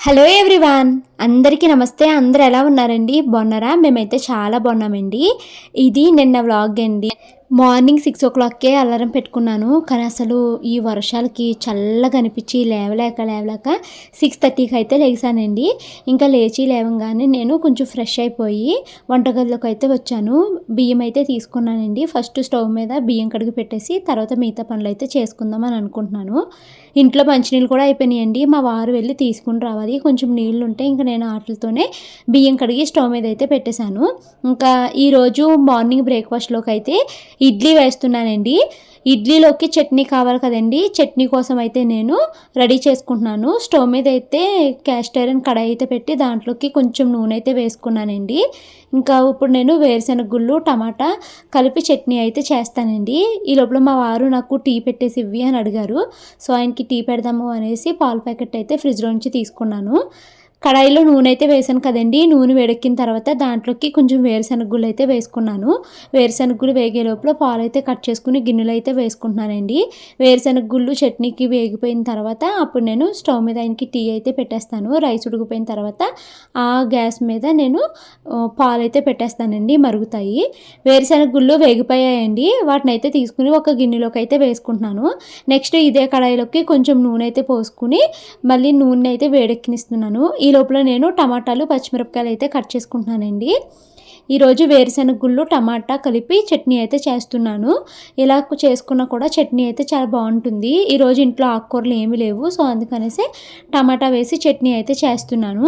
Hello everyone అందరికీ నమస్తే. అందరు ఎలా ఉన్నారండి? బాగున్నారా? మేమైతే చాలా బాగున్నామండి. ఇది నిన్న వ్లాగ్ అండి. మార్నింగ్ సిక్స్ ఓ క్లాక్కే అలారం పెట్టుకున్నాను. కానీ అసలు ఈ వర్షాలకి చల్లగా అనిపించి లేవలేక లేవలేక సిక్స్ థర్టీకి అయితే లేచానండి. ఇంకా లేచి లేవగానే నేను కొంచెం ఫ్రెష్ అయిపోయి వంటగదిలోకి అయితే వచ్చాను. బియ్యం అయితే తీసుకున్నానండి. ఫస్ట్ స్టవ్ మీద బియ్యం కడిగి పెట్టేసి తర్వాత మిగతా పనులు అయితే చేసుకుందామని అనుకుంటున్నాను. ఇంట్లో మంచినీళ్ళు కూడా అయిపోయినాయండి. మా వారు వెళ్ళి తీసుకుని రావాలి. కొంచెం నీళ్ళు ఉంటే ఇంకా నేను ఆటలతోనే బియ్యం కడిగి స్టవ్ మీద అయితే పెట్టేశాను. ఇంకా ఈరోజు మార్నింగ్ బ్రేక్ఫాస్ట్లోకి అయితే ఇడ్లీ వేస్తున్నానండి. ఇడ్లీలోకి చట్నీ కావాలి కదండి. చట్నీ కోసం అయితే నేను రెడీ చేసుకుంటున్నాను. స్టవ్ మీద అయితే క్యాస్ట్ ఐరన్ కడాయి అయితే పెట్టి దాంట్లోకి కొంచెం నూనె అయితే వేసుకున్నానండి. ఇంకా ఇప్పుడు నేను వేరుశెనగ గుళ్ళు టమాటా కలిపి చట్నీ అయితే చేస్తానండి. ఈ లోపల మా వారు నాకు టీ పెట్టేసి ఇవ్వి అని అడిగారు. సో ఆయనకి టీ పెడదాము అనేసి పాల ప్యాకెట్ అయితే ఫ్రిడ్జ్లో నుంచి తీసుకున్నాను. కడాయిలో నూనె అయితే వేసాను కదండి. నూనె వేడెక్కిన తర్వాత దాంట్లోకి కొంచెం వేరుశనగ గుళ్ళు అయితే వేసుకున్నాను. వేరుశనగ గుళ్ళు వేగే లోపల పాలు అయితే కట్ చేసుకుని గిన్నెలు అయితే వేసుకుంటున్నానండి. వేరుశనగ గుళ్ళు చట్నీకి వేగిపోయిన తర్వాత అప్పుడు నేను స్టవ్ మీద ఆయనకి టీ అయితే పెట్టేస్తాను. రైస్ ఉడికిపోయిన తర్వాత ఆ గ్యాస్ మీద నేను పాలు అయితే పెట్టేస్తానండి మరుగుతాయి. వేరుశనగ గుళ్ళు వేగిపోయాయండి. వాటిని అయితే తీసుకుని ఒక గిన్నెలోకి అయితే వేసుకుంటున్నాను. నెక్స్ట్ ఇదే కడాయిలోకి కొంచెం నూనె అయితే పోసుకుని మళ్ళీ నూనె అయితే వేడెక్కినిస్తున్నాను. ఈ లోపల నేను టమాటాలు పచ్చిమిరపకాయలు అయితే కట్ చేసుకుంటున్నానండి. ఈరోజు వేరుశెనగ గుళ్ళు టమాటా కలిపి చట్నీ అయితే చేస్తున్నాను. ఇలా చేసుకున్నా కూడా చట్నీ అయితే చాలా బాగుంటుంది. ఈరోజు ఇంట్లో ఆకుకూరలు ఏమీ లేవు సో అందుకనేసి టమాటా వేసి చట్నీ అయితే చేస్తున్నాను.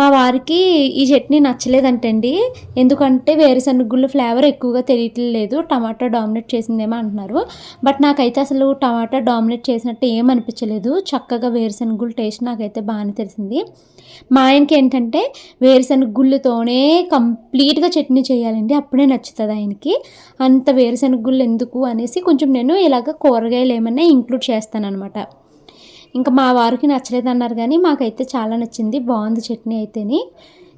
మా వారికి ఈ చట్నీ నచ్చలేదంటండి. ఎందుకంటే వేరుశెనగ గుళ్ళు ఫ్లేవర్ ఎక్కువగా తెలియట్లేదు టమాటా డామినేట్ చేసిందేమో అంటున్నారు. బట్ నాకైతే అసలు టమాటా డామినేట్ చేసినట్టు ఏమనిపించలేదు. చక్కగా వేరుశెనగ గుళ్ళు టేస్ట్ నాకైతే బాగానే తెలిసింది. మా ఆయనకి ఏంటంటే వేరుశనగ గుళ్ళుతోనే కంప్లీట్గా చట్నీ చేయాలండి. అప్పుడే నచ్చుతుంది ఆయనకి. అంత వేరుశెనగ గుళ్ళు ఎందుకు అనేసి కొంచెం నేను ఇలాగ కూరగాయలు ఏమన్నా ఇంక్లూడ్ చేస్తానన్నమాట. ఇంకా మా వారికి నచ్చలేదు అన్నారు కానీ మాకైతే చాలా నచ్చింది. బాగుంది చట్నీ అయితేని.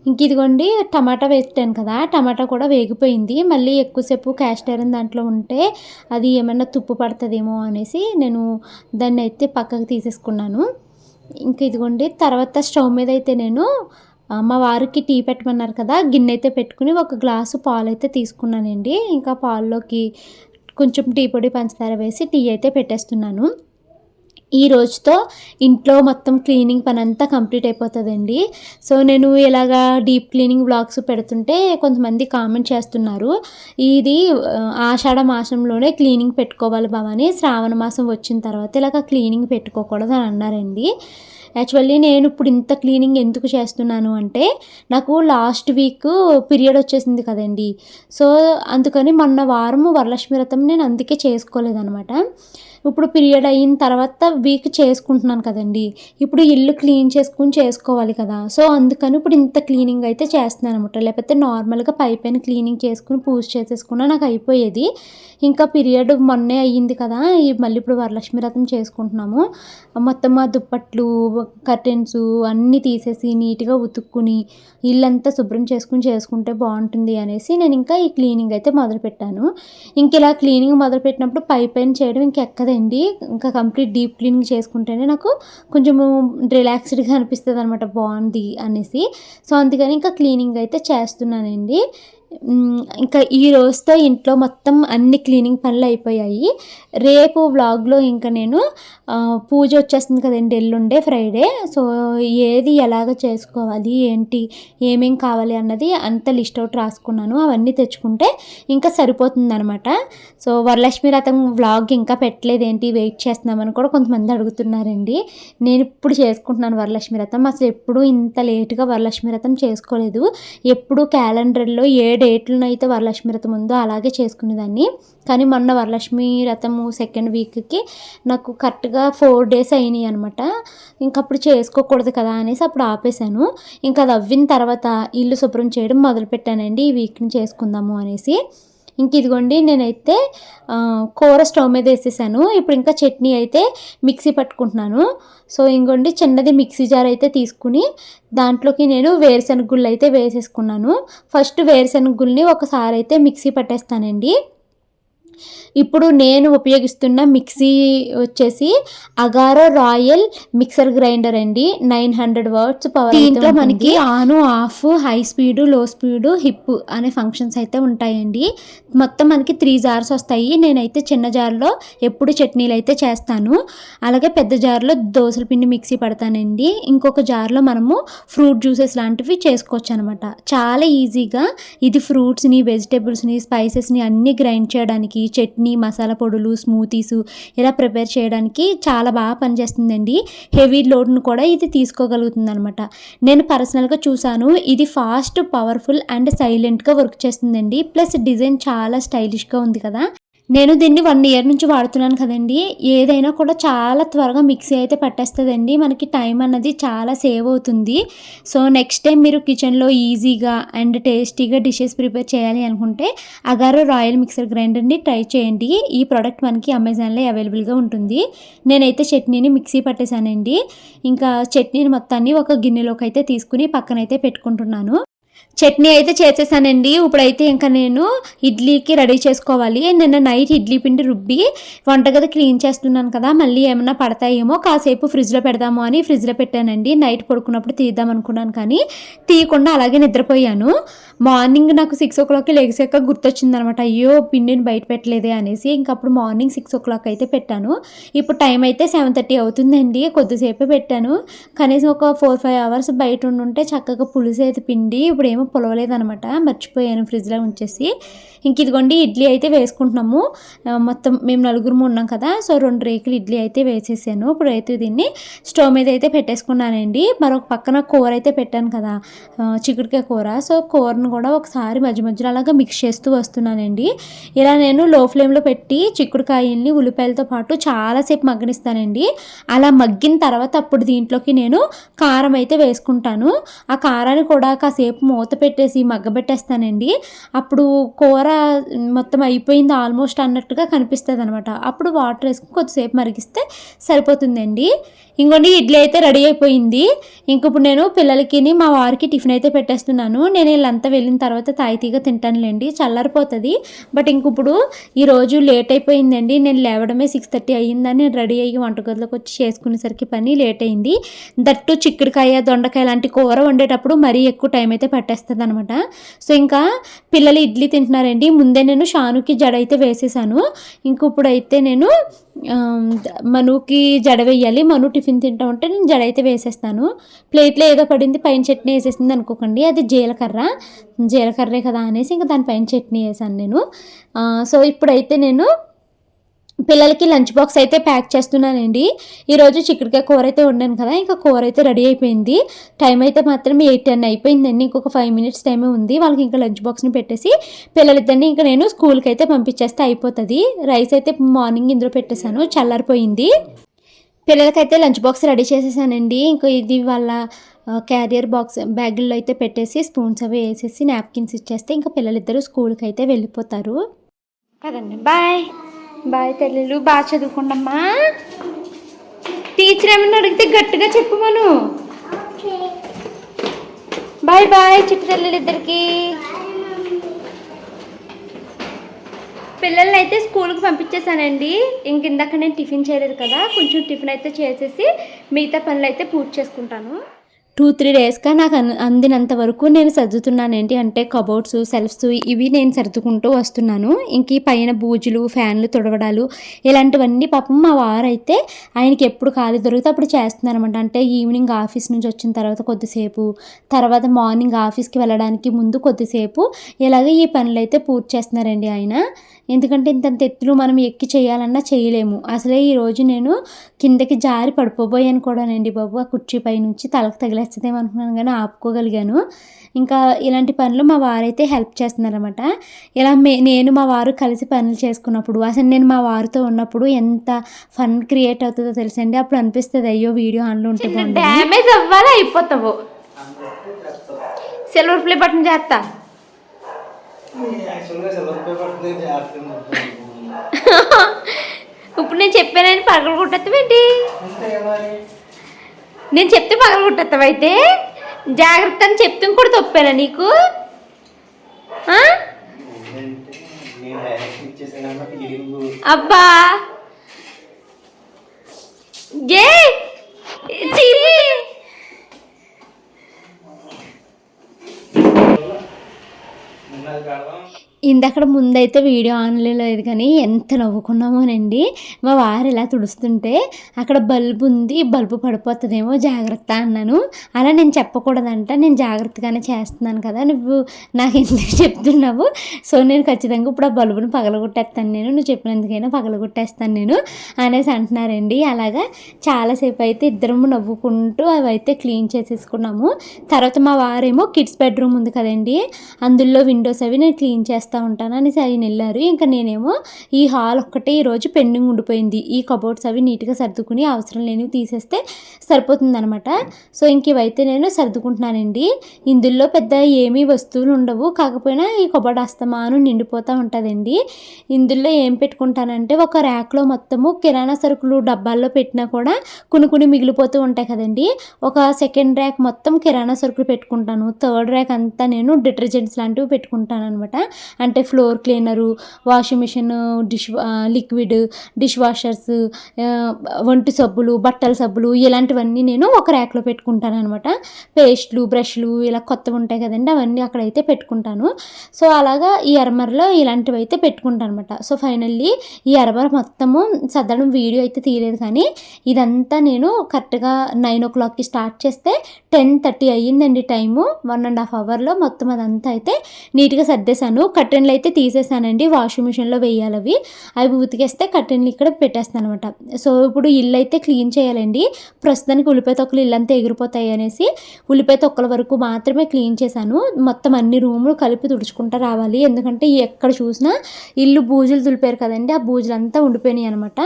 ఇంక ఇదిగోండి టమాటా వేస్తాను కదా టమాటా కూడా వేగిపోయింది. మళ్ళీ ఎక్కువసేపు క్యాస్ట్ ఐరన్ దాంట్లో ఉంటే అది ఏమన్నా తుప్పు పడుతుందేమో అనేసి నేను దాన్ని అయితే పక్కకు తీసేసుకున్నాను. ఇంక ఇదిగోండి తర్వాత స్టవ్ మీద అయితే నేను మా వారికి టీ పెట్టమన్నారు కదా గిన్నె అయితే పెట్టుకుని ఒక గ్లాసు పాలు అయితే తీసుకున్నానండి. ఇంకా పాల్లోకి కొంచెం టీ పొడి పంచదార వేసి టీ అయితే పెట్టేస్తున్నాను. ఈ రోజుతో ఇంట్లో మొత్తం క్లీనింగ్ పని అంతా కంప్లీట్ అయిపోతుందండి. సో నేను ఇలాగా డీప్ క్లీనింగ్ బ్లాగ్స్ పెడుతుంటే కొంతమంది కామెంట్ చేస్తున్నారు. ఇది ఆషాఢ మాసంలోనే క్లీనింగ్ పెట్టుకోవాలి బావని శ్రావణ మాసం వచ్చిన తర్వాత ఇలాగ క్లీనింగ్ పెట్టుకోకూడదు అని అన్నారండి. యాక్చువల్లీ నేను ఇప్పుడు ఇంత క్లీనింగ్ ఎందుకు చేస్తున్నాను అంటే నాకు లాస్ట్ వీక్ పీరియడ్ వచ్చేసింది కదండి. సో అందుకని మొన్న వారము వరలక్ష్మి వ్రతం నేను అందుకే చేసుకోలేదనమాట ఇప్పుడు పీరియడ్ అయిన తర్వాత వీక్ చేసుకుంటున్నాను కదండి. ఇప్పుడు ఇల్లు క్లీన్ చేసుకుని చేసుకోవాలి కదా. సో అందుకని ఇప్పుడు ఇంత క్లీనింగ్ అయితే చేస్తున్నాను అనమాట లేకపోతే నార్మల్గా పై పైన క్లీనింగ్ చేసుకుని పూజ చేసేసుకున్నా నాకు అయిపోయేది. ఇంకా పీరియడ్ మొన్నే అయ్యింది కదా. ఈ మళ్ళీ ఇప్పుడు వరలక్ష్మి వ్రతం చేసుకుంటున్నాము. మొత్తం మా దుప్పట్లు కర్టెన్స్ అన్నీ తీసేసి నీట్గా ఉతుక్కుని ఇల్లంతా శుభ్రం చేసుకుని చేసుకుంటే బాగుంటుంది అనేసి నేను ఇంకా ఈ క్లీనింగ్ అయితే మొదలుపెట్టాను. ఇంక ఇలా క్లీనింగ్ మొదలుపెట్టినప్పుడు పై పైన చేయడం అండి ఇంకా కంప్లీట్ డీప్ క్లీనింగ్ చేసుకుంటేనే నాకు కొంచెము రిలాక్స్డ్గా అనిపిస్తుంది అనమాట బాగుంది అనేసి. సో అందుకని ఇంకా క్లీనింగ్ అయితే చేస్తున్నానండి. ఇంకా ఈ రోజుతో ఇంట్లో మొత్తం అన్ని క్లీనింగ్ పనులు అయిపోయాయి. రేపు వ్లాగ్లో ఇంకా నేను పూజ వచ్చేస్తుంది కదండి ఎల్లుండే ఫ్రైడే. సో ఏది ఎలాగ చేసుకోవాలి ఏంటి ఏమేం కావాలి అన్నది అంత లిస్ట్ అవుట్ రాసుకున్నాను. అవన్నీ తెచ్చుకుంటే ఇంకా సరిపోతుంది అనమాట సో వరలక్ష్మి రథం వ్లాగ్ ఇంకా పెట్టలేదు ఏంటి వెయిట్ చేస్తున్నామని కూడా కొంతమంది అడుగుతున్నారండి. నేను ఇప్పుడు చేసుకుంటున్నాను వరలక్ష్మి రథం. అసలు ఎప్పుడు ఇంత లేటుగా వరలక్ష్మి రథం చేసుకోలేదు. ఎప్పుడు క్యాలెండర్లో ఏ డేట్లను అయితే వరలక్ష్మి వ్రతం ఉందో అలాగే చేసుకునేదాన్ని. కానీ మొన్న వరలక్ష్మి వ్రతము సెకండ్ వీక్కి నాకు కరెక్ట్గా ఫోర్ డేస్ అయినాయి అనమాట ఇంకప్పుడు చేసుకోకూడదు కదా అనేసి అప్పుడు ఆపేశాను. ఇంకా అది అవ్విన తర్వాత ఇల్లు శుభ్రం చేయడం మొదలుపెట్టానండి. ఈ వీక్ని చేసుకుందాము అనేసి. ఇంక ఇదిగోండి నేనైతే కూర స్టవ్ మీద వేసేసాను. ఇప్పుడు ఇంకా చట్నీ అయితే మిక్సీ పట్టుకుంటున్నాను. సో ఇంకోండి చిన్నది మిక్సీ జార్ అయితే తీసుకుని దాంట్లోకి నేను వేరుశనగ గుళ్ళు అయితే వేసేసుకున్నాను. ఫస్ట్ వేరుశనగ గుళ్ళని ఒకసారి అయితే మిక్సీ పట్టేస్తానండి. ఇప్పుడు నేను ఉపయోగిస్తున్న మిక్సీ వచ్చేసి అగారో రాయల్ మిక్సర్ గ్రైండర్ అండి. నైన్ హండ్రెడ్ వర్డ్స్ పవర్ దీంట్లో మనకి ఆన్ ఆఫ్ హై స్పీడ్లో స్పీడ్ హిప్ అనే ఫంక్షన్స్ అయితే ఉంటాయండి. మొత్తం మనకి త్రీ జార్స్ వస్తాయి. నేనైతే చిన్న జార్లో ఎప్పుడు చట్నీలు అయితే చేస్తాను. అలాగే పెద్ద జార్లో దోసల పిండి మిక్సీ పడతానండి. ఇంకొక జార్లో మనము ఫ్రూట్ జ్యూసెస్ లాంటివి చేసుకోవచ్చు అనమాట చాలా ఈజీగా ఇది ఫ్రూట్స్ని వెజిటేబుల్స్ని స్పైసెస్ని అన్నీ గ్రైండ్ చేయడానికి చట్నీ మసాలా పొడులు స్మూతీస్ ఇలా ప్రిపేర్ చేయడానికి చాలా బాగా పనిచేస్తుందండి. హెవీ లోడ్ను కూడా ఇది తీసుకోగలుగుతుంది అనమాట నేను పర్సనల్గా చూశాను ఇది ఫాస్ట్ పవర్ఫుల్ అండ్ సైలెంట్గా వర్క్ చేస్తుందండి. ప్లస్ డిజైన్ చాలా స్టైలిష్గా ఉంది కదా. నేను దీన్ని వన్ ఇయర్ నుంచి వాడుతున్నాను కదండి. ఏదైనా కూడా చాలా త్వరగా మిక్సీ అయితే పట్టేస్తుందండి. మనకి టైం అన్నది చాలా సేవ్ అవుతుంది. సో నెక్స్ట్ టైం మీరు కిచెన్లో ఈజీగా అండ్ టేస్టీగా డిషెస్ ప్రిపేర్ చేయాలి అనుకుంటే అగారో రాయల్ మిక్సర్ గ్రైండర్ని ట్రై చేయండి. ఈ ప్రోడక్ట్ మనకి అమెజాన్లో అవైలబుల్గా ఉంటుంది. నేనైతే చట్నీని మిక్సీ పట్టేశానండి. ఇంకా చట్నీని మొత్తాన్ని ఒక గిన్నెలోకి అయితే తీసుకుని పక్కనైతే పెట్టుకుంటున్నాను. చట్నీ అయితే చేసేసానండి. ఇప్పుడైతే ఇంకా నేను ఇడ్లీకి రెడీ చేసుకోవాలి. నిన్న నైట్ ఇడ్లీ పిండి రుబ్బి వంటగది క్లీన్ చేస్తున్నాను కదా మళ్ళీ ఏమైనా పడతాయేమో కాసేపు ఫ్రిడ్జ్లో పెడదాము అని ఫ్రిడ్జ్లో పెట్టానండి. నైట్ పడుకున్నప్పుడు తీద్దాం అనుకున్నాను కానీ తీయకుండా అలాగే నిద్రపోయాను. మార్నింగ్ నాకు సిక్స్ ఓ క్లాక్కి లెగిసాక గుర్తొచ్చింది అనమాట అయ్యో పిండిని బయట పెట్టలేదే అనేసి ఇంకప్పుడు మార్నింగ్ సిక్స్ ఓ క్లాక్ అయితే పెట్టాను. ఇప్పుడు టైం అయితే సెవెన్ థర్టీ అవుతుందండి కొద్దిసేపే పెట్టాను. కనీసం ఒక ఫోర్ ఫైవ్ అవర్స్ బయట ఉండుంటే చక్కగా పులిసేది పిండి ఇప్పుడు ఏమో పొలవలేదనమాట. మర్చిపోయాను ఫ్రిడ్జ్లో ఉంచేసి. ఇంక ఇదిగోండి ఇడ్లీ అయితే వేసుకుంటున్నాము. మొత్తం మేము నలుగురు ఉన్నాం కదా సో రెండు రేకులు ఇడ్లీ అయితే వేసేసాను. ఇప్పుడు అయితే దీన్ని స్టవ్ మీద అయితే పెట్టేసుకున్నానండి. మరొక పక్కన కూర అయితే పెట్టాను కదా చిక్కుడుకాయ కూర. సో కూరను కూడా ఒకసారి మధ్య మధ్యలో అలాగా మిక్స్ చేస్తూ వస్తున్నానండి. ఇలా నేను లో ఫ్లేమ్లో పెట్టి చిక్కుడుకాయల్ని ఉల్లిపాయలతో పాటు చాలాసేపు మగ్గనిస్తానండి. అలా మగ్గిన తర్వాత అప్పుడు దీంట్లోకి నేను కారం అయితే వేసుకుంటాను. ఆ కారాన్ని కూడా కాసేపు మూత పెట్టేసి మగ్గబెట్టేస్తానండి. అప్పుడు కూర మొత్తం అయిపోయింది ఆల్మోస్ట్ అన్నట్టుగా కనిపిస్తుంది అనమాట అప్పుడు వాటర్ వేసుకుని కొద్దిసేపు మరిగిస్తే సరిపోతుందండి. ఇంకోండి ఇడ్లీ అయితే రెడీ అయిపోయింది. ఇంక ఇప్పుడు నేను పిల్లలకి మా వారికి టిఫిన్ అయితే పెట్టేస్తున్నాను. నేను వీళ్ళంతా వెళ్ళిన తర్వాత తాయితీగా తింటానులేండి చల్లారిపోతుంది. బట్ ఇంక ఇప్పుడు ఈరోజు లేట్ అయిపోయిందండి. నేను లేవడమే సిక్స్ థర్టీ అయ్యిందని నేను రెడీ అయ్యి వంటగదిలోకి వచ్చి చేసుకునేసరికి పని లేట్ అయింది. దట్టు చిక్కుడుకాయ దొండకాయ లాంటి కూర వండేటప్పుడు మరీ ఎక్కువ టైం అయితే పట్టేస్తుంది అనమాట సో ఇంకా పిల్లలు ఇడ్లీ తింటున్నారండి. ముందే నేను షానుకి జడ అయితే వేసేసాను. ఇంక ఇప్పుడైతే నేను మనుకి జడ వేయాలి మను టిఫిన్ తింటా ఉంటే నేను జడ అయితే వేసేస్తాను. ప్లేట్లో ఏదో పడింది పైన చట్నీ వేసేసింది అనుకోకండి. అది జీలకర్ర. జీలకర్రే కదా అనేసి ఇంకా దానిపైన చట్నీ వేసాను నేను. సో ఇప్పుడైతే నేను పిల్లలకి లంచ్ బాక్స్ అయితే ప్యాక్ చేస్తున్నానండి. ఈరోజు చిక్కుడుకాయ కూర అయితే వండాను కదా ఇంకా కూర అయితే రెడీ అయిపోయింది. టైం అయితే మాత్రం ఎయిట్ టెన్ అయిపోయిందండి ఇంకొక ఫైవ్ మినిట్స్ టైమే ఉంది. వాళ్ళకి ఇంకా లంచ్ బాక్స్ని పెట్టేసి పిల్లలిద్దరిని ఇంకా నేను స్కూల్కి అయితే పంపించేస్తే అయిపోతుంది. రైస్ అయితే మార్నింగ్ ఇందులో పెట్టేశాను చల్లారిపోయింది. పిల్లలకైతే లంచ్ బాక్స్ రెడీ చేసేసానండి. ఇంకా ఇది వాళ్ళ క్యారియర్ బాక్స్ బ్యాగుల్లో అయితే పెట్టేసి స్పూన్స్ అవి వేసేసి నాప్కిన్స్ ఇచ్చేస్తే ఇంకా పిల్లలిద్దరూ స్కూల్కి అయితే వెళ్ళిపోతారు. కదండి బాయ్. బాయ్ తల్లిలు బాగా చదువుకోండమ్మా. టీచర్ ఏమన్నా అడిగితే గట్టిగా చెప్పు మను. బాయ్ బాయ్ చిట్టు తల్లిలు ఇద్దరికి పిల్లల్ని అయితే స్కూల్కి పంపించేశానండి. ఇంక ఇందాక నేను టిఫిన్ చేయలేదు కదా కొంచెం టిఫిన్ అయితే చేసేసి మిగతా పనులు అయితే పూర్తి చేసుకుంటాను. టూ త్రీ డేస్గా నాకు అన్- అందినంత వరకు నేను సర్దుతున్నానండి అంటే కబోర్డ్స్ సెల్ఫ్స్ ఇవి నేను సర్దుకుంటూ వస్తున్నాను. ఇంక ఈ పైన బూజులు ఫ్యాన్లు తుడవడాలు ఇలాంటివన్నీ పాపం మా వారైతే ఆయనకి ఎప్పుడు ఖాళీ దొరికితే అప్పుడు చేస్తున్నారనమాట అంటే ఈవినింగ్ ఆఫీస్ నుంచి వచ్చిన తర్వాత కొద్దిసేపు తర్వాత మార్నింగ్ ఆఫీస్కి వెళ్ళడానికి ముందు కొద్దిసేపు ఇలాగే ఈ పనులు అయితే పూర్తి చేస్తున్నారండి ఆయన. ఎందుకంటే ఇంతంత ఎత్తులు మనం ఎక్కి చేయాలన్నా చేయలేము. అసలే ఈరోజు నేను కిందకి జారి పడిపోబోయాను కూడానండి బాబు. ఆ కుర్చీ పై నుంచి తలకు తగిలేస్తుందేమో అనుకున్నాను కానీ ఆపుకోగలిగాను. ఇంకా ఇలాంటి పనులు మా వారైతే హెల్ప్ చేస్తున్నారన్నమాట. ఇలా మే నేను మా వారు కలిసి పనులు చేసుకున్నప్పుడు అసలు నేను మా వారితో ఉన్నప్పుడు ఎంత ఫన్ క్రియేట్ అవుతుందో తెలుసండి. అప్పుడు అనిపిస్తుంది అయ్యో వీడియో ఆన్లో ఉంటే డ్యామేజ్ అవ్వాలి అయిపోతావు. సిల్వర్ ప్లే బటన్ చేస్తా యాక్చువల్గా సిల్వర్ పేపర్ చేస్తుంది ఇప్పుడు నేను చెప్పానని పగలు కొట్టేస్తావేంటి? నేను చెప్తే పగలు కొట్టేస్తావు అయితే జాగ్రత్త అని చెప్తే కూడా తప్పానా నీకు? అబ్బా! ఏ? ஆடலாம் ఇందక్కడ ముందైతే వీడియో ఆన్లో లేదు కానీ ఎంత నవ్వుకున్నామోనండి. మా వారు ఇలా తుడుస్తుంటే అక్కడ బల్బు ఉంది బల్బు పడిపోతుందేమో జాగ్రత్త అన్నాను. అలా నేను చెప్పకూడదంట నేను జాగ్రత్తగానే చేస్తున్నాను కదా నువ్వు నాకు ఎందుకు చెప్తున్నావు? సో నేను ఖచ్చితంగా ఇప్పుడు ఆ బల్బును పగలగొట్టేస్తాను నేను నువ్వు చెప్పినందుకైనా పగలగొట్టేస్తాను నేను అనేసి అంటున్నారండి. అలాగా చాలాసేపు అయితే ఇద్దరము నవ్వుకుంటూ అవి అయితే క్లీన్ చేసేసుకున్నాము. తర్వాత మా వారేమో కిడ్స్ బెడ్రూమ్ ఉంది కదండి అందులో విండోస్ అవి నేను క్లీన్ చేస్తూ ఉంటాను అనేసి ఆయన వెళ్ళారు. ఇంకా నేనేమో ఈ హాల్ ఒక్కటే ఈరోజు పెండింగ్ ఉండిపోయింది. ఈ కబోర్డ్స్ అవి నీట్గా సర్దుకుని అవసరం లేనివి తీసేస్తే సరిపోతుందనమాట సో ఇంక ఇవైతే నేను సర్దుకుంటున్నానండి. ఇందులో పెద్ద ఏమీ వస్తువులు ఉండవు. కాకపోయినా ఈ కబోర్డ్ అస్తమాను నిండిపోతూ ఉంటుందండి. ఇందులో ఏం పెట్టుకుంటానంటే ఒక ర్యాక్లో మొత్తము కిరాణా సరుకులు డబ్బాల్లో పెట్టినా కూడా కొన్ని కొన్ని మిగిలిపోతూ ఉంటాయి కదండి. ఒక సెకండ్ ర్యాక్ మొత్తం కిరాణా సరుకులు పెట్టుకుంటాను. థర్డ్ ర్యాక్ అంతా నేను డిటర్జెంట్స్ లాంటివి పెట్టుకుంటాను అనమాట అంటే floor cleaner washing machine dish liquid dish washers వంటి సబ్బులు బట్టల సబ్బులు ఇలాంటివన్నీ నేను ఒక ర్యాక్లో పెట్టుకుంటాను అనమాట పేస్ట్లు బ్రష్లు ఇలా కొత్తవి ఉంటాయి కదండి అవన్నీ అక్కడైతే పెట్టుకుంటాను. సో అలాగా ఈ అరమరలో ఇలాంటివి అయితే పెట్టుకుంటాను అనమాట సో ఫైనల్లీ ఈ అరమర మొత్తము సర్దడం వీడియో అయితే తీయలేదు కానీ ఇదంతా నేను కరెక్ట్గా నైన్ ఓ క్లాక్కి స్టార్ట్ చేస్తే టెన్ థర్టీ అయ్యిందండి టైము. వన్ అండ్ హాఫ్ అవర్లో మొత్తం అదంతా అయితే నీట్గా సర్దేశాను. కర్టెన్లు అయితే తీసేసానండి. వాషింగ్ మిషన్లో వేయాలి అవి అవి ఉతికేస్తే కర్టెన్లు ఇక్కడ పెట్టేస్తాను అనమాట సో ఇప్పుడు ఇల్లు అయితే క్లీన్ చేయాలండి. ప్రస్తుతానికి ఉల్లిపాయ తొక్కలు ఇల్లంతా ఎగిరిపోతాయి అనేసి ఉల్లిపాయ తొక్కల వరకు మాత్రమే క్లీన్ చేశాను. మొత్తం అన్ని రూములు కలిపి తుడుచుకుంటూ రావాలి. ఎందుకంటే ఎక్కడ చూసినా ఇల్లు బూజులు తులిపారు కదండి. ఆ బూజులు అంతా ఉండిపోయినాయి అనమాట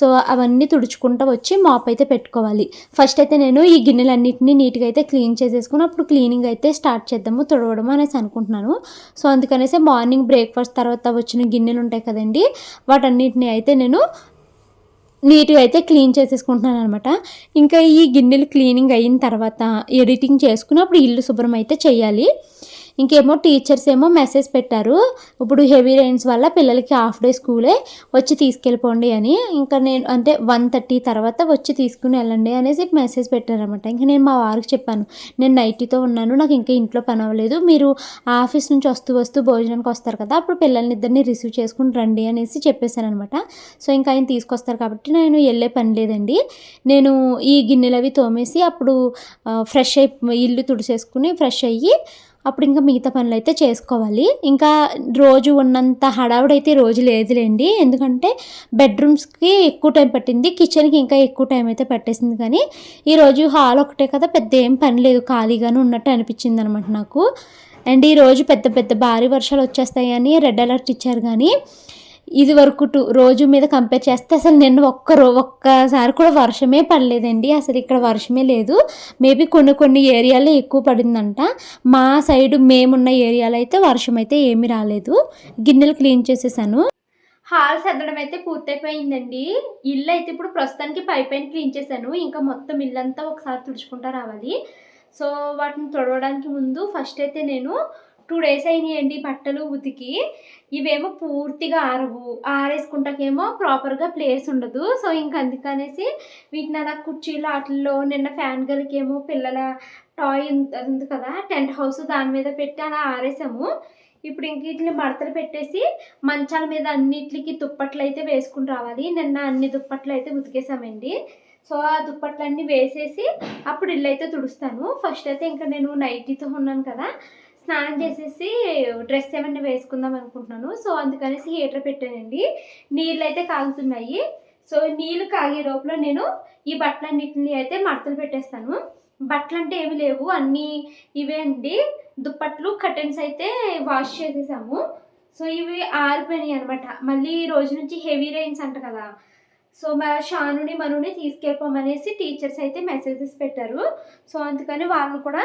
సో అవన్నీ తుడుచుకుంటూ వచ్చి మాప్ అయితే పెట్టుకోవాలి. ఫస్ట్ అయితే నేను ఈ గిన్నెలన్నింటినీ నీట్గా అయితే క్లీన్ చేసేసుకుని అప్పుడు క్లీనింగ్ అయితే స్టార్ట్ చేద్దాము తుడవడం అనేసి అనుకుంటున్నాను. సో అందుకనేసి మార్నింగ్ మార్నింగ్ బ్రేక్ఫాస్ట్ తర్వాత వచ్చిన గిన్నెలు ఉంటాయి కదండి వాటన్నిటిని అయితే నేను నీట్గా అయితే క్లీన్ చేసేసుకుంటున్నాను అనమాట ఇంకా ఈ గిన్నెలు క్లీనింగ్ అయిన తర్వాత ఎడిటింగ్ చేసుకుని అప్పుడు ఇల్లు శుభ్రం అయితే చేయాలి. ఇంకేమో టీచర్స్ ఏమో మెసేజ్ పెట్టారు. ఇప్పుడు హెవీ రైన్స్ వల్ల పిల్లలకి హాఫ్ డే స్కూలే వచ్చి తీసుకెళ్ళిపోండి అని. ఇంకా నేను అంటే వన్ థర్టీ తర్వాత వచ్చి తీసుకుని వెళ్ళండి అనేసి మెసేజ్ పెట్టారనమాట ఇంకా నేను మా వారికి చెప్పాను. నేను నైటీతో ఉన్నాను నాకు ఇంకా ఇంట్లో పని అవ్వలేదు. మీరు ఆఫీస్ నుంచి వస్తూ వస్తూ భోజనానికి వస్తారు కదా అప్పుడు పిల్లల్ని ఇద్దరిని రిసీవ్ చేసుకుని రండి అనేసి చెప్పేశాను అనమాట సో ఇంకా ఆయన తీసుకొస్తారు కాబట్టి నేను వెళ్ళే పని లేదండి. నేను ఈ గిన్నెలు అవి తోమేసి అప్పుడు ఫ్రెష్ అయి ఇల్లు తుడిచేసుకుని ఫ్రెష్ అయ్యి అప్పుడు ఇంకా మిగతా పనులు అయితే చేసుకోవాలి. ఇంకా రోజు ఉన్నంత హడావుడైతే రోజు లేదులేండి. ఎందుకంటే బెడ్రూమ్స్కి ఎక్కువ టైం పట్టింది కిచెన్కి ఇంకా ఎక్కువ టైం అయితే పట్టేసింది. కానీ ఈరోజు హాల్ ఒకటే కదా పెద్ద ఏం పని లేదు ఖాళీగానే ఉన్నట్టు అనిపించింది అనమాట నాకు. అండ్ ఈరోజు పెద్ద పెద్ద భారీ వర్షాలు వచ్చేస్తాయని రెడ్ అలర్ట్ ఇచ్చారు. కానీ ఇది వరకు రోజు మీద కంపేర్ చేస్తే అసలు నిన్న ఒక్క రో ఒక్కసారి కూడా వర్షమే పడలేదండి. అసలు ఇక్కడ వర్షమే లేదు. మేబీ కొన్ని కొన్ని ఏరియాలో ఎక్కువ పడిందంట. మా సైడ్ మేమున్న ఏరియాలో అయితే వర్షం అయితే ఏమీ రాలేదు. గిన్నెలు క్లీన్ చేసేసాను. హాల్ సర్దడం అయితే పూర్తయిపోయిందండి. ఇల్లు అయితే ఇప్పుడు ప్రస్తుతానికి పై పైన క్లీన్ చేశాను. ఇంకా మొత్తం ఇల్లంతా ఒకసారి తుడుచుకుంటా రావాలి. సో వాటిని తుడవడానికి ముందు ఫస్ట్ అయితే నేను టూ డేస్ అయినాయండి బట్టలు ఉతికి. ఇవేమో పూర్తిగా ఆరవు. ఆరేసుకుంటాకేమో ప్రాపర్గా ప్లేస్ ఉండదు. సో ఇంక అందుకనేసి వీటిని అలా కుర్చీలు వాటిల్లో నిన్న ఫ్యాన్ గలికేమో పిల్లల టాయ్ ఉంది కదా టెంట్ హౌస్ దాని మీద పెట్టి అలా ఆరేసాము. ఇప్పుడు ఇంక వీటిని మడతలు పెట్టేసి మంచాల మీద అన్నిటికి దుప్పట్లు అయితే వేసుకుని రావాలి. నిన్న అన్ని దుప్పట్లు అయితే ఉతికేసామండి. సో ఆ దుప్పట్లన్నీ వేసేసి అప్పుడు ఇల్లు అయితే తుడుస్తాను. ఫస్ట్ అయితే ఇంకా నేను నైటీతో ఉన్నాను కదా స్నానం చేసేసి డ్రెస్ ఏమన్నా వేసుకుందాం అనుకుంటున్నాను. సో అందుకనేసి హీటర్ పెట్టానండి. నీళ్ళు అయితే కాగుతున్నాయి. సో నీళ్ళు కాగే లోపల నేను ఈ బట్టలన్నిటిని అయితే మడతలు పెట్టేస్తాను. బట్టలు అంటే ఏమి లేవు. అన్నీ ఇవే అండి. దుప్పట్లు కర్టెన్స్ అయితే వాష్ చేసేసాము. సో ఇవి ఆరిపోయినాయి అనమాట మళ్ళీ ఈ రోజు నుంచి హెవీ రైన్స్ అంట కదా. సో మా షానుని మనుని తీసుకెళ్ళిపోమనేసి టీచర్స్ అయితే మెసేజెస్ పెట్టారు. సో అందుకని వాళ్ళు కూడా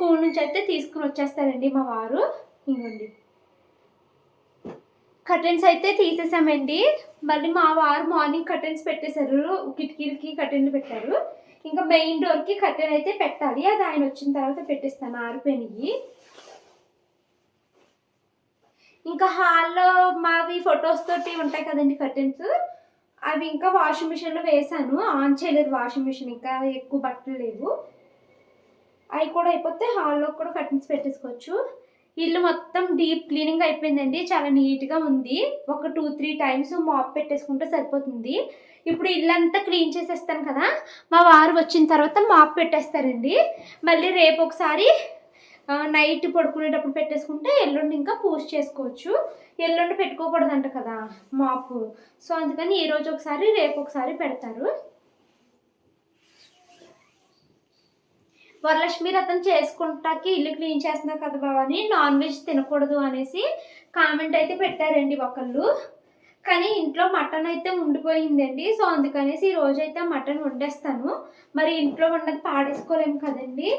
స్కూల్ నుంచి అయితే తీసుకుని వచ్చేస్తారండి మా వారు. ఇంకోండి కర్టెన్స్ అయితే తీసేసామండి. మళ్ళీ మా వారు మార్నింగ్ కర్టెన్స్ పెట్టేశారు. కిటికీలకి కర్టెన్ పెట్టారు. ఇంకా మెయిన్ డోర్కి కర్టెన్ అయితే పెట్టాలి. అది ఆయన వచ్చిన తర్వాత పెట్టిస్తాను. ఆరిపోయినాయి. ఇంకా హాల్లో మావి ఫొటోస్ తోటి ఉంటాయి కదండి కర్టెన్స్. అవి ఇంకా వాషింగ్ మిషన్లో వేసాను ఆన్ చేయలేదు వాషింగ్ మిషన్. ఇంకా ఎక్కువ బట్టలు లేవు. అవి కూడా అయిపోతే హాల్లో కూడా కర్టెన్స్ పెట్టేసుకోవచ్చు. ఇల్లు మొత్తం డీప్ క్లీనింగ్ అయిపోయిందండి. చాలా నీట్గా ఉంది. ఒక టూ త్రీ టైమ్స్ మాప్ పెట్టేసుకుంటే సరిపోతుంది. ఇప్పుడు ఇల్లంతా క్లీన్ చేసేస్తాను కదా. మా వారు వచ్చిన తర్వాత మాప్ పెట్టేస్తారండి. మళ్ళీ రేపు ఒకసారి నైట్ పడుకునేటప్పుడు పెట్టేసుకుంటే ఎల్లుండి ఇంకా పూజ చేసుకోవచ్చు. ఎల్లుండి పెట్టుకోకూడదంట కదా మాపు. సో అందుకని ఈరోజు ఒకసారి రేపు ఒకసారి పెడతారు. వరలక్ష్మి రథం చేసుకుంటాకి ఇల్లు క్లీన్ చేస్తున్నావు కదా బావని నాన్ వెజ్ తినకూడదు అనేసి కామెంట్ అయితే పెట్టారండి ఒకళ్ళు. కానీ ఇంట్లో మటన్ అయితే ఉండిపోయిందండి. సో అందుకనేసి ఈ రోజైతే అయితే మటన్ వండేస్తాను. మరి ఇంట్లో వండది పాడేసుకోలేము కదండి.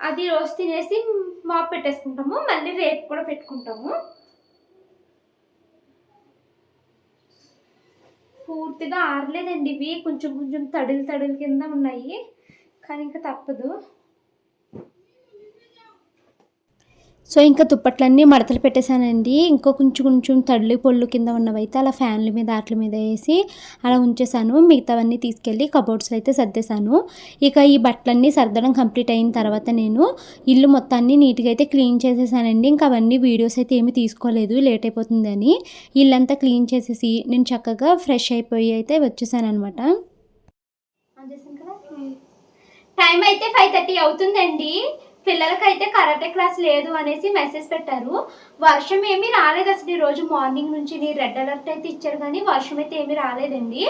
అది రోజు తినేసి మాపు పెట్టేసుకుంటాము. మళ్ళీ రేపు కూడా పెట్టుకుంటాము. పూర్తిగా ఆరలేదండి ఇవి. కొంచెం కొంచెం తడులు తడులు కింద ఉన్నాయి. కానీ ఇంకా తప్పదు. సో ఇంకా దుప్పట్లన్నీ మడతలు పెట్టేశానండి. ఇంకో కొంచెం కొంచెం తడ్లు పొళ్ళు కింద ఉన్నవైతే అలా ఫ్యాన్ల మీద ఆటల మీద వేసి అలా ఉంచేసాను మిగతావన్నీ తీసుకెళ్ళి కబోర్డ్స్లో అయితే సర్దేశాను. ఇక ఈ బట్టలన్నీ సర్దడం కంప్లీట్ అయిన తర్వాత నేను ఇల్లు మొత్తాన్ని నీట్గా అయితే క్లీన్ చేసేసానండి ఇంకా అవన్నీ వీడియోస్ అయితే ఏమీ తీసుకోలేదు లేట్ అయిపోతుందని. ఇల్లంతా క్లీన్ చేసేసి నేను చక్కగా ఫ్రెష్ అయిపోయి అయితే వచ్చేసాను అనమాట టైం అయితే ఫైవ్ థర్టీ అవుతుందండి. పిల్లలకైతే కరాటే క్లాస్ లేదు అనేసి మెసేజ్ పెట్టారు. వర్షం ఏమీ రాలేదు అసలు ఈ రోజు మార్నింగ్ నుంచి. రెడ్ అలర్ట్ అయితే ఇచ్చారు కానీ వర్షం అయితే ఏమీ రాలేదండి.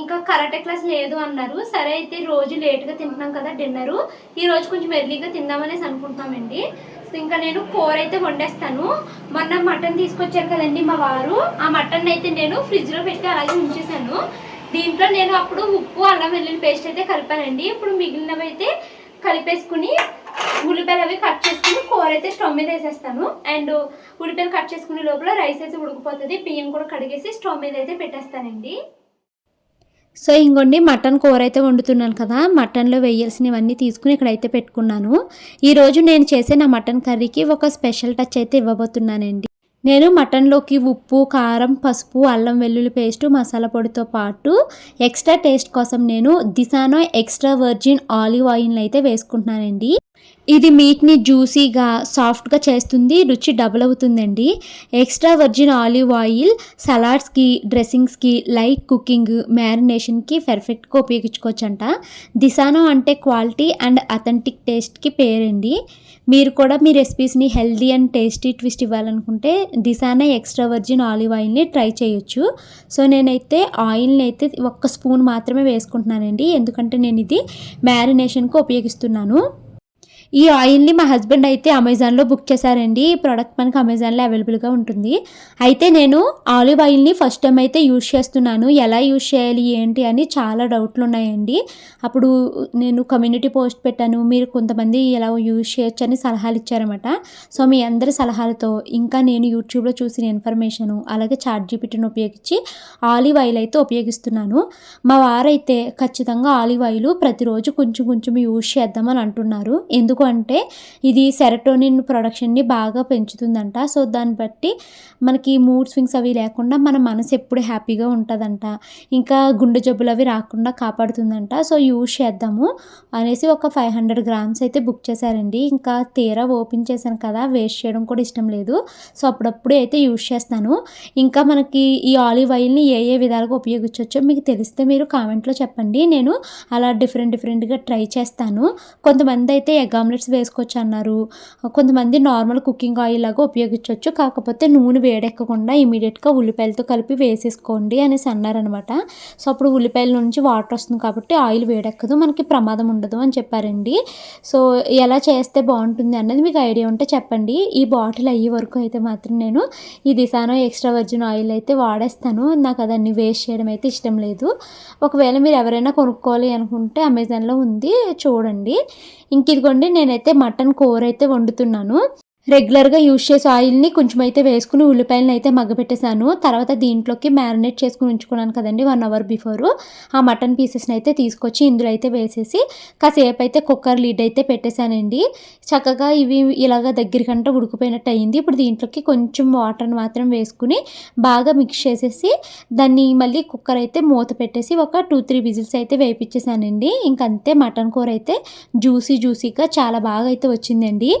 ఇంకా కరాటే క్లాస్ లేదు అన్నారు. సరే అయితే రోజు లేట్గా తింటున్నాం కదా డిన్నరు ఈ రోజు కొంచెం ఎర్లీగా తిందామనేసి అనుకుంటామండి ఇంకా నేను కూర అయితే వండేస్తాను. మొన్న మటన్ తీసుకొచ్చారు కదండి మా వారు. ఆ మటన్ అయితే నేను ఫ్రిడ్జ్లో పెట్టి అలాగే ఉంచేసాను దీంట్లో నేను అప్పుడు ఉప్పు అల్లం వెల్లుల్లి పేస్ట్ అయితే కలిపానండి. ఇప్పుడు మిగిలినవి అయితే కలిపేసుకుని ఉల్లిపాయలు అవి కట్ చేసుకుని కూర అయితే స్టవ్ మీద వేసేస్తాను. అండ్ ఉల్లిపాయలు కట్ చేసుకునే లోపల రైస్ అయితే ఉడికిపోతుంది. బియ్యం కూడా కడిగేసి స్టవ్ మీద అయితే పెట్టేస్తానండి. సో ఇంకోండి మటన్ కూర అయితే వండుతున్నాను కదా. మటన్లో వేయాల్సినవన్నీ తీసుకుని ఇక్కడైతే పెట్టుకున్నాను. ఈరోజు నేను చేసే నా మటన్ కర్రీకి ఒక స్పెషల్ టచ్ అయితే ఇవ్వబోతున్నానండి. నేను మటన్లోకి ఉప్పు కారం పసుపు అల్లం వెల్లుల్లి పేస్ట్ మసాలా పొడితో పాటు ఎక్స్ట్రా టేస్ట్ కోసం నేను Disano extra virgin olive oil అయితే వేసుకుంటున్నానండి. ఇది మీట్ని జ్యూసీగా సాఫ్ట్గా చేస్తుంది రుచి డబుల్ అవుతుందండి. ఎక్స్ట్రా వర్జిన్ ఆలివ్ ఆయిల్ సలాడ్స్కి డ్రెస్సింగ్స్కి లైట్ కుకింగ్ మ్యారినేషన్కి పర్ఫెక్ట్గా ఉపయోగించుకోవచ్చంట. దిశానో అంటే క్వాలిటీ అండ్ అథెంటిక్ టేస్ట్కి పేరండి. మీరు కూడా మీ రెసిపీస్ని హెల్దీ అండ్ టేస్టీ ట్విస్ట్ ఇవ్వాలనుకుంటే దిశానే ఎక్స్ట్రా వర్జిన్ ఆలివ్ ఆయిల్ని ట్రై చేయొచ్చు. సో నేనైతే ఆయిల్ని అయితే ఒక్క స్పూన్ మాత్రమే వేసుకుంటున్నానండి. ఎందుకంటే నేను ఇది మ్యారినేషన్కి ఉపయోగిస్తున్నాను. ఈ ఆయిల్ని మా హస్బెండ్ అయితే అమెజాన్లో బుక్ చేశారండి. ఈ ప్రోడక్ట్ మనకి అమెజాన్లో అవైలబుల్గా ఉంటుంది. అయితే నేను ఆలివ్ ఆయిల్ని ఫస్ట్ టైం అయితే యూజ్ చేస్తున్నాను. ఎలా యూజ్ చేయాలి ఏంటి అని చాలా డౌట్లు ఉన్నాయండి. అప్పుడు నేను కమ్యూనిటీ పోస్ట్ పెట్టాను. మీరు కొంతమంది ఎలా యూజ్ చేయొచ్చు అని సలహాలు ఇచ్చారన్నమాట. సో మీ అందరి సలహాలతో ఇంకా నేను యూట్యూబ్లో చూసిన ఇన్ఫర్మేషను అలాగే చాట్ జీపీటీని ఉపయోగించి ఆలివ్ ఆయిల్ అయితే ఉపయోగిస్తున్నాను. మా వారైతే ఖచ్చితంగా ఆలివ్ ఆయిల్ ప్రతిరోజు కొంచెం కొంచెం యూజ్ చేద్దామని అంటున్నారు. ఎందుకు అంటే ఇది సెరటోనిన్ ప్రొడక్షన్ని బాగా పెంచుతుందంట. సో దాన్ని బట్టి మనకి మూడ్ స్వింగ్స్ అవి లేకుండా మన మనసు ఎప్పుడు హ్యాపీగా ఉంటుందంట. ఇంకా గుండె జబ్బులు అవి రాకుండా కాపాడుతుందంట. సో యూజ్ చేద్దాము అనేసి ఒక ఫైవ్ హండ్రెడ్ గ్రామ్స్ అయితే బుక్ చేశారండి. ఇంకా తీరా ఓపెన్ చేశాను కదా వేస్ట్ చేయడం కూడా ఇష్టం లేదు. సో అప్పుడప్పుడు అయితే యూజ్ చేస్తాను. ఇంకా మనకి ఈ ఆలివ్ ఆయిల్ని ఏ ఏ విధాలుగా ఉపయోగించవచ్చో మీకు తెలిస్తే మీరు కామెంట్లో చెప్పండి. నేను అలా డిఫరెంట్ డిఫరెంట్గా ట్రై చేస్తాను. కొంతమంది అయితే ఎగా ఆమ్లెట్స్ వేసుకోవచ్చు అన్నారు కొంతమంది నార్మల్ కుకింగ్ ఆయిల్ లాగా ఉపయోగించవచ్చు కాకపోతే నూనె వేడెక్కకుండా ఇమీడియట్గా ఉల్లిపాయలతో కలిపి వేసేసుకోండి అనేసి అన్నారనమాట సో అప్పుడు ఉల్లిపాయల నుంచి వాటర్ వస్తుంది కాబట్టి ఆయిల్ వేడెక్కదు మనకి ప్రమాదం ఉండదు అని చెప్పారండి. సో ఎలా చేస్తే బాగుంటుంది అన్నది మీకు ఐడియా ఉంటే చెప్పండి. ఈ బాటిల్ అయ్యే వరకు అయితే మాత్రం నేను ఈ దిశానో ఎక్స్ట్రా వర్జిన్ ఆయిల్ అయితే వాడేస్తాను. నాకు అదన్ని వేస్ట్ చేయడం అయితే ఇష్టం లేదు. ఒకవేళ మీరు ఎవరైనా కొనుక్కోవాలి అనుకుంటే అమెజాన్లో ఉంది చూడండి. ఇంక ఇదిగోండి నేనైతే మటన్ కూర అయితే వండుతున్నాను. రెగ్యులర్గా యూజ్ చేసే ఆయిల్ని కొంచెం అయితే వేసుకుని ఉల్లిపాయలను అయితే మగ్గపెట్టేశాను తర్వాత దీంట్లోకి మ్యారినేట్ చేసుకుని ఉంచుకున్నాను కదండి వన్ అవర్ బిఫోర్. ఆ మటన్ పీసెస్ని అయితే తీసుకొచ్చి ఇందులో అయితే వేసేసి కాసేపు అయితే కుక్కర్ లీడ్ అయితే పెట్టేశానండి. చక్కగా ఇవి ఇలాగ దగ్గరికంటే ఉడికిపోయినట్టు అయింది ఇప్పుడు దీంట్లోకి కొంచెం వాటర్ని మాత్రం వేసుకుని బాగా మిక్స్ చేసేసి దాన్ని మళ్ళీ కుక్కర్ అయితే మూత పెట్టేసి ఒక టూ త్రీ విజిల్స్ అయితే వేయించేసానండి ఇంకంతే మటన్ కూర అయితే జ్యూసీ జ్యూసీగా చాలా బాగా అయితే వచ్చిందండి.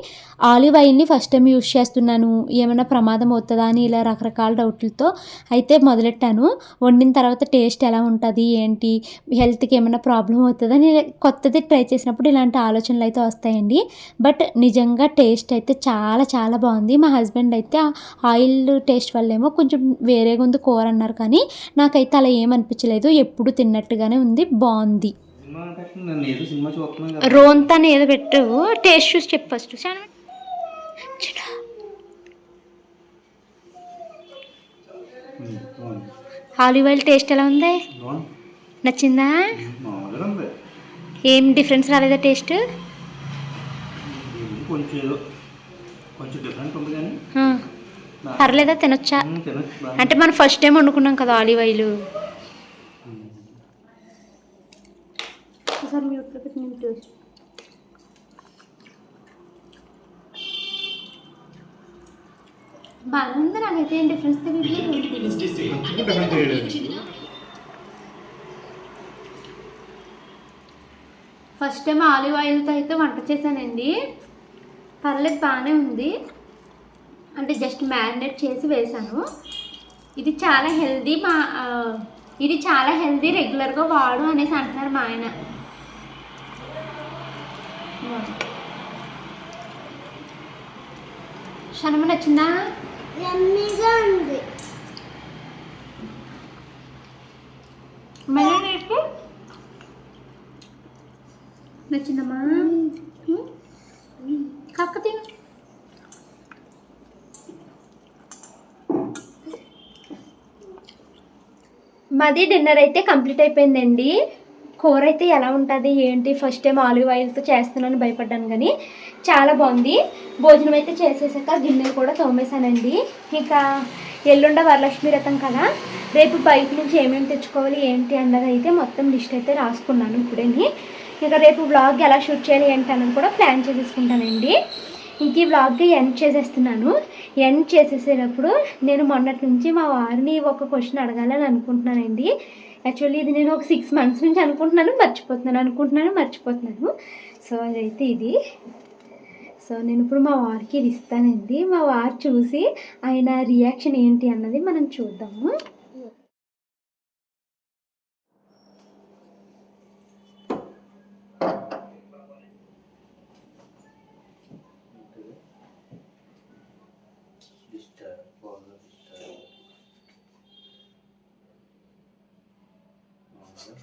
ఆలివ్ ఆయిల్ని ఫస్ట్ టైం యూస్ చేస్తున్నాను? ఏమైనా ప్రమాదం అవుతుందా అని ఇలా రకరకాల డౌట్లతో అయితే మొదలెట్టాను. వండిన తర్వాత టేస్ట్ ఎలా ఉంటుంది? ఏంటి? హెల్త్కి ఏమైనా ప్రాబ్లం అవుతుందా? నేను కొత్తది ట్రై చేసినప్పుడు ఇలాంటి ఆలోచనలు అయితే వస్తాయండి. బట్ నిజంగా టేస్ట్ అయితే చాలా చాలా బాగుంది. మా హస్బెండ్ అయితే ఆ ఆయిల్ టేస్ట్ వల్లేమో కొంచెం వేరేగా ఉంది కూర అన్నారు కానీ నాకైతే అలా ఏమనిపించలేదు ఎప్పుడు తిన్నట్టుగానే ఉంది. బాగుంది. రోంతా ఏదో పెట్టు టేస్ట్ చూసి చెప్పు ఫస్ట్ ఉమ్, బాగుంది. ఆలివ్ ఆయిల్ టేస్ట్ ఎలా ఉంది. నచ్చిందా? ఏం డిఫరెన్స్ రాలేదా టేస్ట్ పర్లేదా తినొచ్చా. అంటే మనం ఫస్ట్ టైం వండుకున్నాం కదా ఆలివ్ ఆయిల్. బాగా ఉంది నాకైతే ఏం డిఫరెన్స్ డిఫరెంట్ చేయలేదు. ఫస్ట్ టైం ఆలివ్ ఆయిల్తో అయితే వంట చేశానండి. పర్లేదు బాగానే ఉంది. అంటే జస్ట్ మ్యారినేట్ చేసి వేశాను. ఇది చాలా హెల్దీ మా ఇది చాలా హెల్దీ రెగ్యులర్గా వాడు అనేసి అంటున్నారు మా ఆయన. శనమ నచ్చిందా మళ్ళీ రేపు నచ్చిందమ్మా? కక్క తిను. మాది డిన్నర్ అయితే కంప్లీట్ అయిపోయిందండి. కూర అయితే ఎలా ఉంటుంది ఏంటి? ఫస్ట్ టైం ఆలివ్ ఆయిల్తో చేస్తున్నాను భయపడ్డాను కానీ చాలా బాగుంది. భోజనం అయితే చేసేసాక గిన్నెలు కూడా తోమేశానండి. ఇంకా ఎల్లుండ వరలక్ష్మి రథం కదా రేపు బయట నుంచి ఏమేమి తెచ్చుకోవాలి ఏంటి అన్నది అయితే మొత్తం లిస్ట్ అయితే రాసుకున్నాను ఇప్పుడేని ఇంకా రేపు వ్లాగ్ ఎలా షూట్ చేయాలి ఏంటి అన్నది కూడా ప్లాన్ చేసేసుకుంటానండి. ఇంక ఈ వ్లాగ్గా ఎండ్ చేసేస్తున్నాను. ఎండ్ చేసేసేటప్పుడు నేను మొన్నటి నుంచి మా వారిని ఒక క్వశ్చన్ అడగాలని అనుకుంటున్నానండి. యాక్చువల్లీ ఇది నేను ఒక సిక్స్ మంత్స్ నుంచి అనుకుంటున్నాను మర్చిపోతున్నాను అనుకుంటున్నాను మర్చిపోతున్నాను. సో అదైతే ఇది. సో నేను ఇప్పుడు మా వారికి ఇది ఇస్తానండి. మా వారు చూసి ఆయన రియాక్షన్ ఏంటి అన్నది మనం చూద్దాము.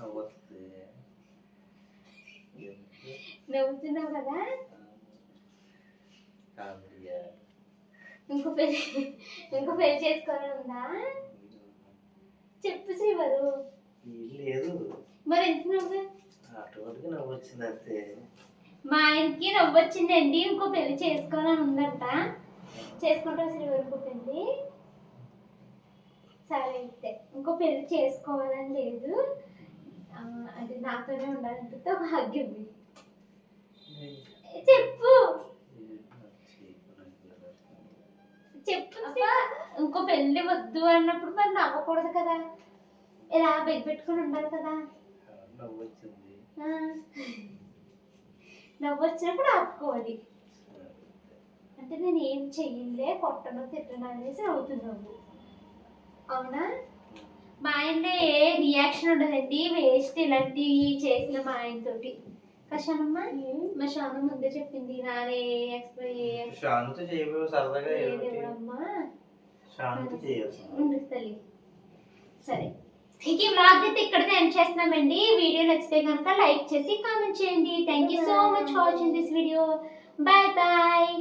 ఎందుకు? నవ్వుతున్నావు కదా? కామెడీయా? ఇంకో పెళ్ళి ఇంకో పెళ్ళి చేసుకోవాలని ఉందా? చెప్పు శ్రీవారు. లేదు. మరి ఎంత నవ్వు? ఆటోమేటిక్గా నవ్వొచ్చింది అంతే. మా ఆయనకి నవ్వు వచ్చిందండి ఇంకో పెళ్ళి చేసుకోవాలని ఉందంట. చేసుకుంటా శ్రీవారు ఇంకో పెళ్ళి సరే అయితే ఇంకో పెళ్ళి చేసుకోవాలని లేదు. అది నాతోనే ఉండాలంటే భాగ్యం చెప్పు. చెప్పు ఇంకో పెళ్ళి వద్దు అన్నప్పుడు మరి నవ్వకూడదు కదా. ఇలా బెగ్గపెట్టుకుని ఉండాలి కదా. నవ్వు వచ్చినప్పుడు ఆపుకోవాలి. అంటే నేను ఏం చెయ్యలే కొట్టను తిట్టను అనేసి నవ్వుతున్నావు. అవునా? మా ఆయన ఏ రియాక్షన్ ఉండదండి వేస్ట్ ఇలాంటివి చేసిన మా ఆయనతోటి. కషానమ్మ మా షాను ముందే చెప్పింది నానే ఎక్స్ప్లెయిన్ సరదాగా చేయాల్సి తల్లి. సరే. ఇంక ఈ వ్లాగ్ అయితే ఇక్కడితో ఎండ్ చేస్తున్నామండి. వీడియో నచ్చితే కనుక లైక్ చేసి కామెంట్ చేయండి. Thank you so much watching this video bye bye